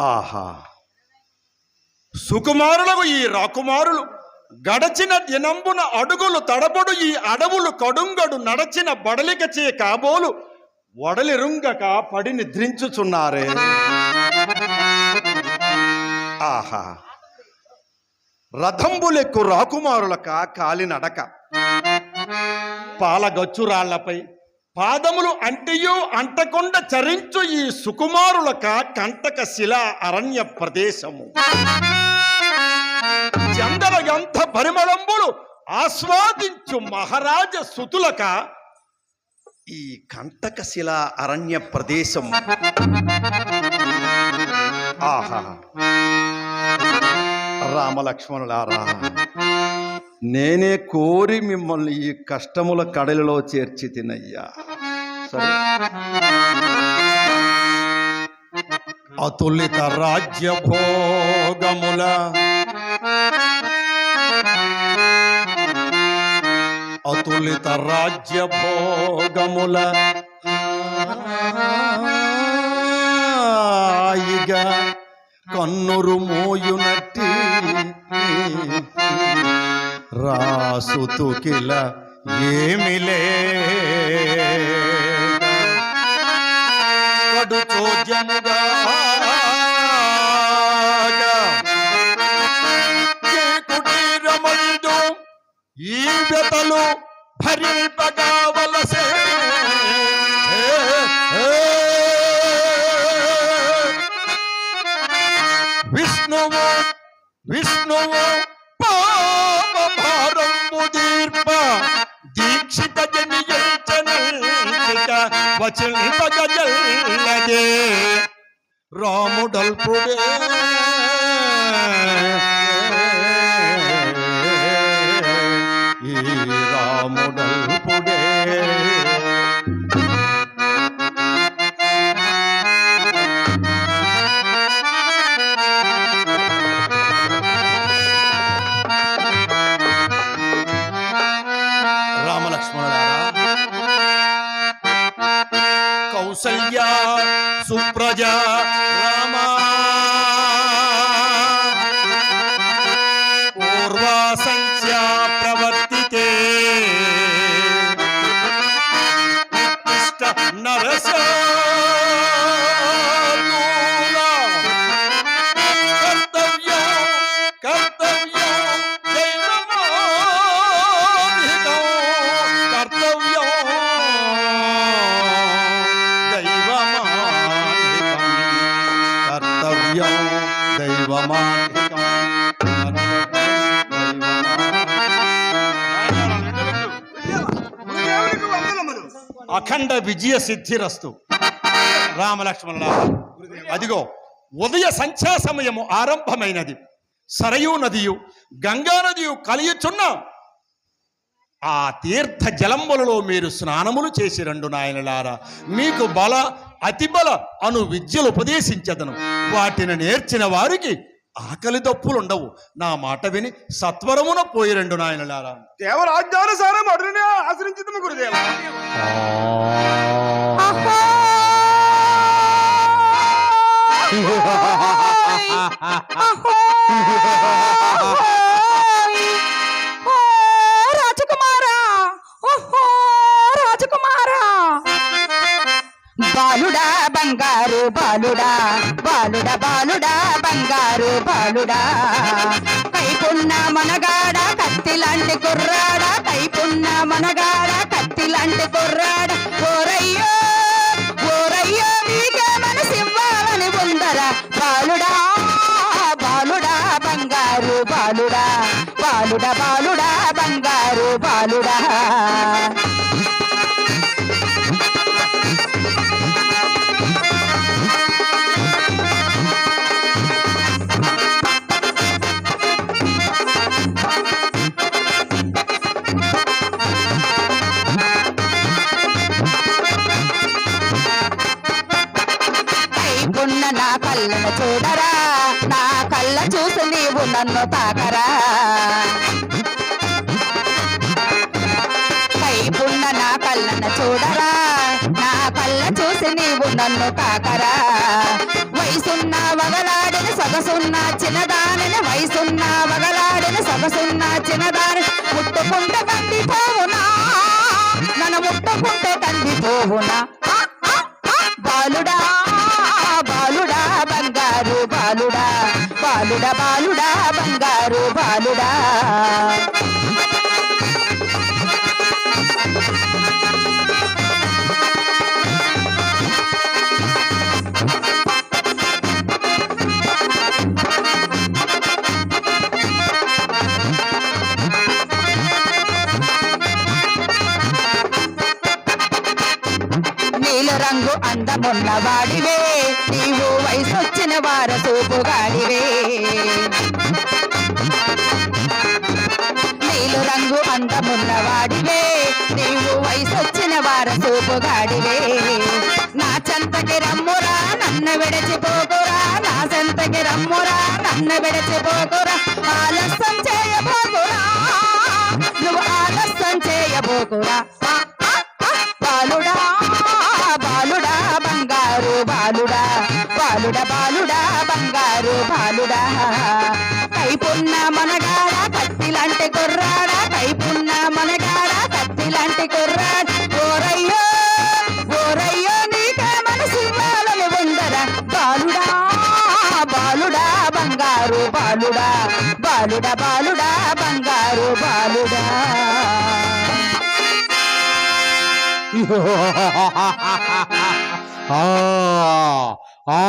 ఆహా. సుకుమారులకు ఈ రాకుమారులు గడచిన దినంబున అడుగులు తడబడు ఈ అడవులు కడుంగడు నడచిన బడలికచే కాబోలు వడలిరుంగక పడి నిద్రించుచున్నారే. ఆహా. రథంబులెక్కు రాకుమారులక కాలినడక. పాలగచ్చురాళ్ళపై పాదములు అంటియు అంటకొండ చరించు ఈ సుకుమారులక కంటక శిల అరణ్య ప్రదేశము. చందన పరిమళంబులు ఆస్వాదించు మహారాజ సుతులక ఈ కంటక శిల అరణ్య ప్రదేశం ఆహా. రామలక్ష్మణులారా నేనే కోరి మిమ్మల్ని ఈ కష్టముల కడలిలో చేర్చి తినయ్యా. సరే. అతులిత రాజ్య భోగముల అతులిత రాజ్య భోగముల హాయిగా కన్నురు మోయునట్టి రాసుతుకిల ఏమిలే కడు చోద్యముగా కుటీరమందు ఈ వ్యతలు భరింపగావలసే విష్ణువు విష్ణువు వచింపగజల్లదే రాముడల్పుడే ఈ రాముడల్పుడే కౌసల్యా సుప్రజ రామా. పూర్వా సంఖ్యా ప్రవర్తితే. ఉత్తిష్ట అఖండ విజయ సిద్ధిరస్తు. రామలక్ష్మణ అదిగో ఉదయ సంధ్యా సమయము ఆరంభమైనది. సరయూ నదియు గంగా నదియు కలియుచున్న ఆ తీర్థ జలంబులలో మీరు స్నానములు చేసి రెండు నాయనలారా. మీకు బల అతిబల అను విద్యలు ఉపదేశించదను. వాటిని నేర్చిన వారికి ఆకలి దప్పులుండవు నా మాట విని సత్వరమున పోయి రెండు నాయనలారా. దేవరాజ్యానుసారం అడుగునే ఆశ్రయించుతాము గురుదేవ. ఓ రాజకుమారా ఓహో రాజకుమారా. బాలుడా బంగారు బాలుడా బాలుడా బాలుడా బంగారు బాలుడా. కైపున్న మనగాడ కత్తిలాంటి కుర్రాడ కైపున్న మనగాడ కత్తిలాంటి కుర్రాడ. ఓరయ్యో ఓరయ్యో నీకే మనసివ్వాలని ఉందరా. బాలుడా బాలుడా బంగారు బాలుడా బాలుడా బాలుడా బంగారు బాలుడా. నన్ను తాకరా. కైపున్న నా కళ్ళన చూడరా. నా కళ్ళ చూసి నీవు నన్ను తాకరా. వయసున్న వగలాడిన సొగసున్న చిన్నదానిని వయసున్న వగలాడిన సొగసున్న చిన్నదాని ముట్టుకుంటే కందిపోవునా? నన్ను ముట్టుకుంటే కందిపోవునా? ఆ, బాలుడా బాలుడా బంగారు బాలుడా బాలుడా బాలుడా. బాలుడా నీల రంగు అందమున్న వాడివే నీవు వయసొచ్చిన వారసూపు గాడివే నీలు రంగు అందమున్నవాడివే నీవు వయసొచ్చిన వార గాడివే నా చెంతకి రమ్మురా నన్ను విడిచిపోకురా. నా చెంతకి రమ్మురా నన్ను విడిచిపోకురా. ఆలస్య బాలుడా బాలుడా బంగారు బాలుడా. ఆ, ఆ.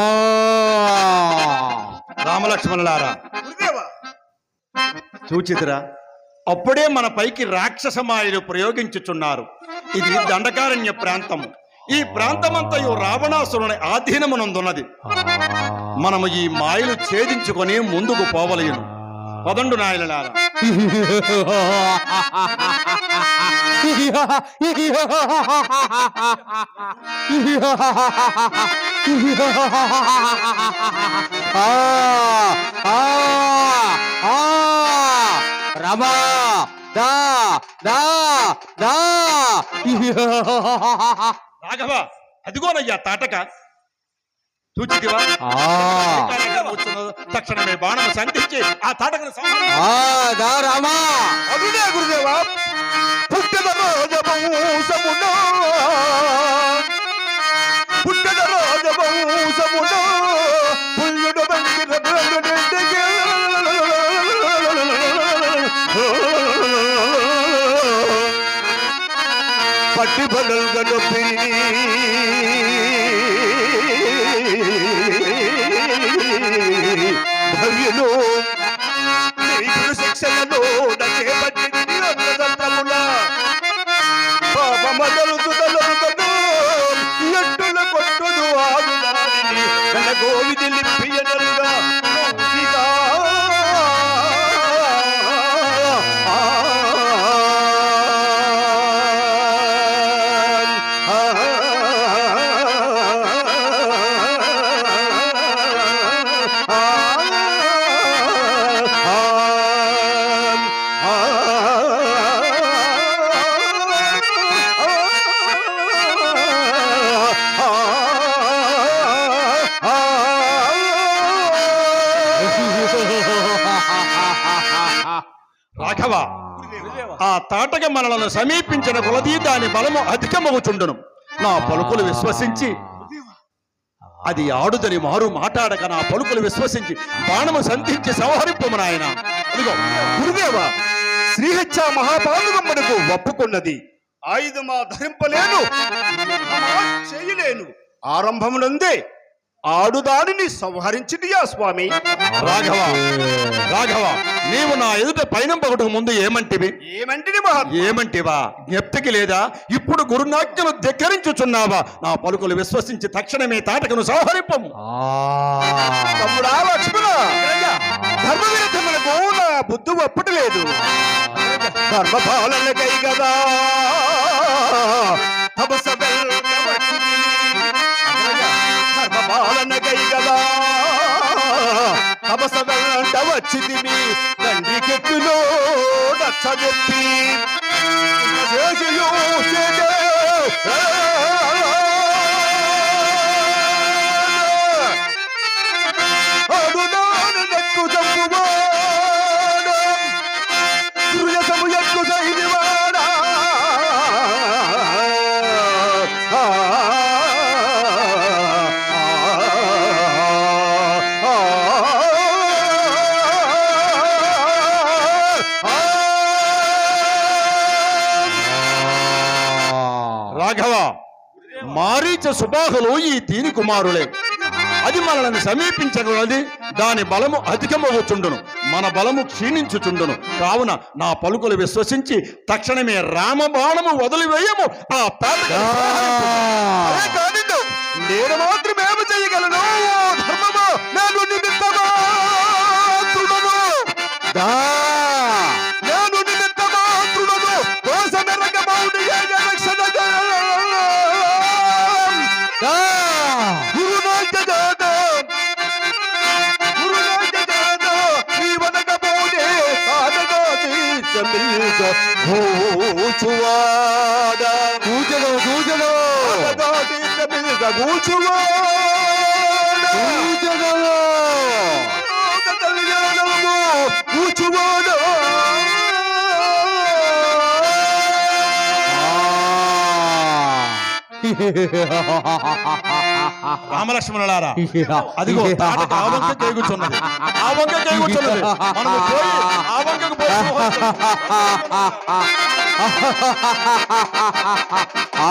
రామలక్ష్మణులారా గురుదేవా. చూచితిరా అప్పుడే మన పైకి రాక్షస మాయలు ప్రయోగించుచున్నారు. ఇది దండకారణ్య ప్రాంతము ఈ ప్రాంతమంతయు రావణాసురుని ఆధీనమునందున్నది. మనము ఈ మాయలు ఛేదించుకొని ముందుకు పోవలయును. పదండు నాయనలారా రమా దా దా దా. రాఘవ అదిగోనయ్యా తాటక. చూచితివా? తక్షణమే బాణము సంధించి ఆ తాటకను సంహరించు. ఆ దా రమా. అదునే గురుదేవా పుల్లుడు బ్రహ్మనింటికి పట్టి బడల్గను భవ్యులు రాఘవ ఆ తాటక మనలను సమీపించిన కొలది దాని బలము అధికమవుచుండును. నా పలుకులు విశ్వసించి అది ఆడుదని మారు మాట్లాడక నా పలుకులు విశ్వసించి బాణము సంధించి సంహరింపము నాయన. అదిగో గురుదేవ శ్రీహత్య మహాపాదుగమ్మనకు ఒప్పుకున్నది. ఆయుధమా ధరింపలేను చేయలేను ఆరంభమునందే ఆడుదాడిని సంహరించిదియా స్వామి. రాఘవ రాఘవ నీవు నా ఎదుట పైనంపగటకు ముందు ఏమంటివి? మహాత్మ? ఏమంటివా? జ్ఞప్తికి లేదా? ఇప్పుడు గురునాజ్ఞను ధిక్కరించుచున్నావా? నా పలుకులు విశ్వసించి తక్షణమే తాటకను సంహరింపము. తమ్ముడా లక్ష్మణ నా బుద్ధి ఒప్పటలేదు ధర్మపాలనకై గదా తపస వెల్గవచ్చితివి. పాలన గైగలా తపస వెంట వచ్చింది మీ తండ్రి కెట్టులో నచ్చ చెప్పి. అడుదాను మారీచ సుబాహులు ఈ దీని కుమారులే. అది మనల్ని సమీపించగలది దాని బలము అధికమవుచుండును. మన బలము క్షీణించుచుండును. కావున నా పలుకులు విశ్వసించి తక్షణమే రామబాణము వదిలివేయము. ఆ పేద నేను మాత్రమేమి చేయగలను? ధర్మమా నేను జమిల్గ భూచువాడ కూచలు కూచలు. సాధగాది జమిల్గ భూచువాడ కూచలు. లోక కళ్యాణము భూచువాడ రామలక్ష్మణులారా అదిగో తాటకి ఆ.